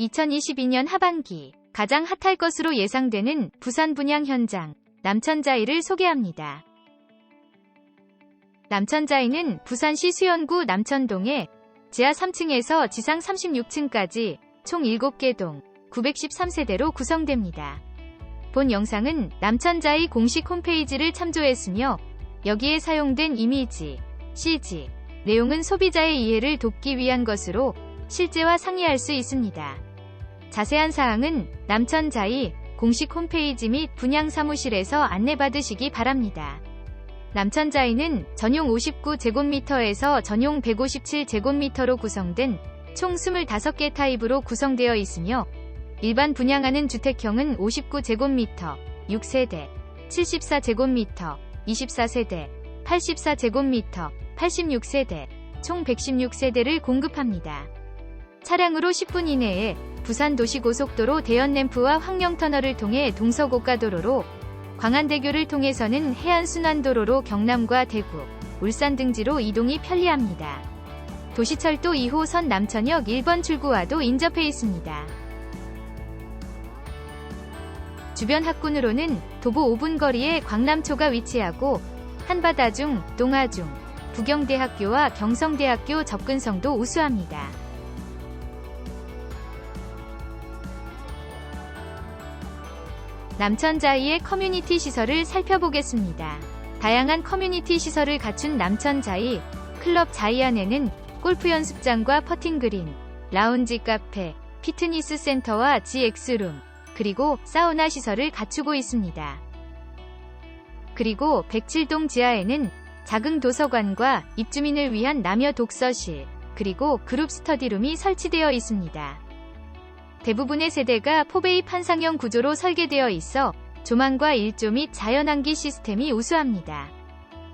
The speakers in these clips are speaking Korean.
2022년 하반기 가장 핫할 것으로 예상되는 부산 분양 현장 남천자이를 소개합니다. 남천자이는 부산시 수연구 남천동에 지하 3층에서 지상 36층까지 총 7개 동 913세대로 구성됩니다. 본 영상은 남천자이 공식 홈페이지를 참조했으며 여기에 사용된 이미지, CG, 내용은 소비자의 이해를 돕기 위한 것으로 실제와 상의할 수 있습니다. 자세한 사항은 남천자이 공식 홈페이지 및 분양 사무실에서 안내받으시기 바랍니다. 남천자이는 전용 59제곱미터에서 전용 157제곱미터로 구성된 총 25개 타입으로 구성되어 있으며 일반 분양하는 주택형은 59제곱미터, 6세대, 74제곱미터, 24세대, 84제곱미터, 86세대, 총 116세대를 공급합니다. 차량으로 10분 이내에 부산 도시고속도로 대연램프와 황령터널을 통해 동서고가도로로 광안대교를 통해서는 해안순환도로로 경남과 대구, 울산 등지로 이동이 편리합니다. 도시철도 2호선 남천역 1번 출구와도 인접해 있습니다. 주변 학군으로는 도보 5분 거리에 광남초가 위치하고 한바다중, 동아중, 부경대학교와 경성대학교 접근성도 우수합니다. 남천자이의 커뮤니티 시설을 살펴보겠습니다. 다양한 커뮤니티 시설을 갖춘 남천자이 클럽 자이 안에는 골프 연습장과 퍼팅 그린, 라운지 카페, 피트니스 센터와 GX룸, 그리고 사우나 시설을 갖추고 있습니다. 그리고 107동 지하에는 작은 도서관과 입주민을 위한 남여 독서실, 그리고 그룹 스터디룸이 설치되어 있습니다. 대부분의 세대가 포베이 판상형 구조로 설계되어 있어 조망과 일조 및 자연환기 시스템이 우수합니다.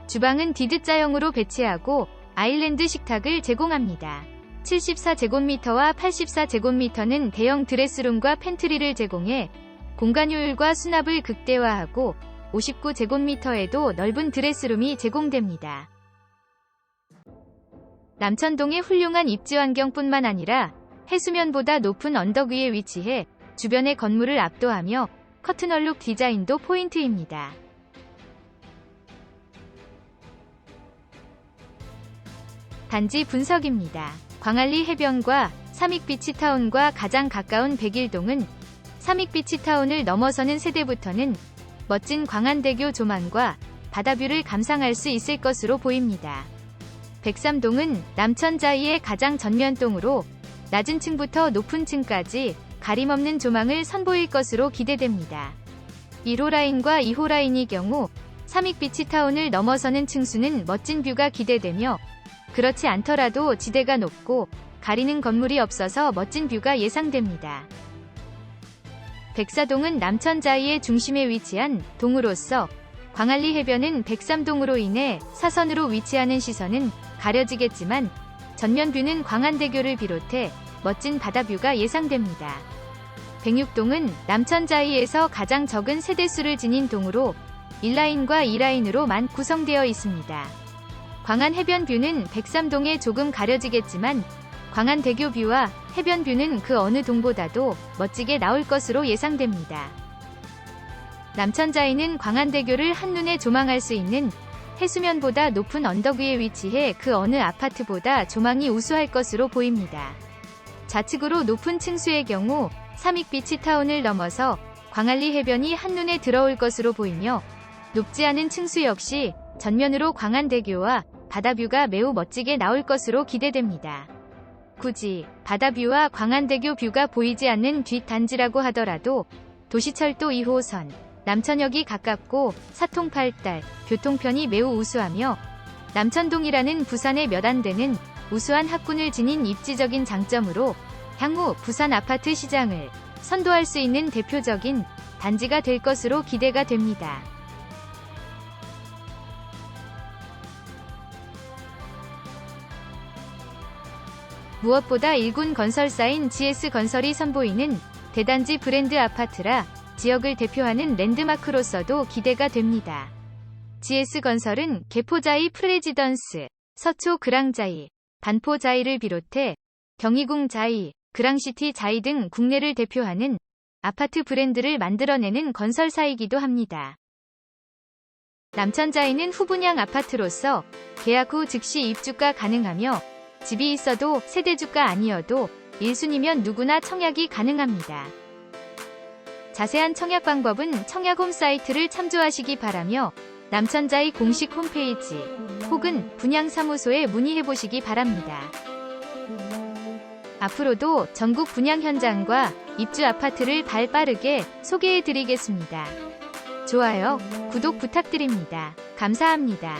주방은 디귿자형으로 배치하고 아일랜드 식탁을 제공합니다. 74제곱미터와 84제곱미터는 대형 드레스룸과 팬트리를 제공해 공간 효율과 수납을 극대화하고 59제곱미터에도 넓은 드레스룸이 제공됩니다. 남천동의 훌륭한 입지 환경뿐만 아니라 해수면보다 높은 언덕 위에 위치해 주변의 건물을 압도하며 커튼얼룩 디자인도 포인트입니다. 단지 분석입니다. 광안리 해변과 삼익비치타운과 가장 가까운 백일동은 삼익비치타운을 넘어서는 세대부터는 멋진 광안대교 조망과 바다뷰를 감상할 수 있을 것으로 보입니다. 백삼동은 남천자이의 가장 전면동으로 낮은 층부터 높은 층까지 가림없는 조망을 선보일 것으로 기대됩니다. 1호 라인과 2호 라인의 경우 삼익비치 타운을 넘어서는 층수는 멋진 뷰가 기대되며 그렇지 않더라도 지대가 높고 가리는 건물이 없어서 멋진 뷰가 예상됩니다. 백사동은 남천자이의 중심에 위치한 동으로서 광안리 해변은 백삼동으로 인해 사선으로 위치하는 시선은 가려지겠지만 전면 뷰는 광안대교를 비롯해 멋진 바다뷰가 예상됩니다. 106동은 남천자이에서 가장 적은 세대수를 지닌 동으로 1라인과 2라인으로만 구성되어 있습니다. 광안 해변 뷰는 103동에 조금 가려지겠지만 광안대교 뷰와 해변 뷰는 그 어느 동보다도 멋지게 나올 것으로 예상됩니다. 남천자이는 광안대교를 한눈에 조망할 수 있는 해수면보다 높은 언덕 위에 위치해 그 어느 아파트보다 조망이 우수할 것으로 보입니다. 좌측으로 높은 층수의 경우 삼익비치 타운을 넘어서 광안리 해변이 한눈에 들어올 것으로 보이며 높지 않은 층수 역시 전면으로 광안대교와 바다뷰가 매우 멋지게 나올 것으로 기대됩니다. 굳이 바다뷰와 광안대교 뷰가 보이지 않는 뒷단지라고 하더라도 도시철도 2호선, 남천역이 가깝고 사통팔달, 교통편이 매우 우수하며 남천동이라는 부산의 몇 안 되는 우수한 학군을 지닌 입지적인 장점으로 향후 부산 아파트 시장을 선도할 수 있는 대표적인 단지가 될 것으로 기대가 됩니다. 무엇보다 일군 건설사인 GS건설이 선보이는 대단지 브랜드 아파트라 지역을 대표하는 랜드마크로서도 기대가 됩니다. GS건설은 개포자이 프레지던스, 서초 그랑자이, 반포자이를 비롯해 경희궁 자이, 그랑시티 자이 등 국내를 대표하는 아파트 브랜드를 만들어내는 건설사이기도 합니다. 남천자이는 후분양 아파트로서 계약 후 즉시 입주가 가능하며 집이 있어도 세대주가 아니어도 1순위면 누구나 청약이 가능합니다. 자세한 청약 방법은 청약홈 사이트를 참조하시기 바라며 남천자의 공식 홈페이지 혹은 분양사무소에 문의해보시기 바랍니다. 앞으로도 전국 분양 현장과 입주 아파트를 발 빠르게 소개해드리겠습니다. 좋아요, 구독 부탁드립니다. 감사합니다.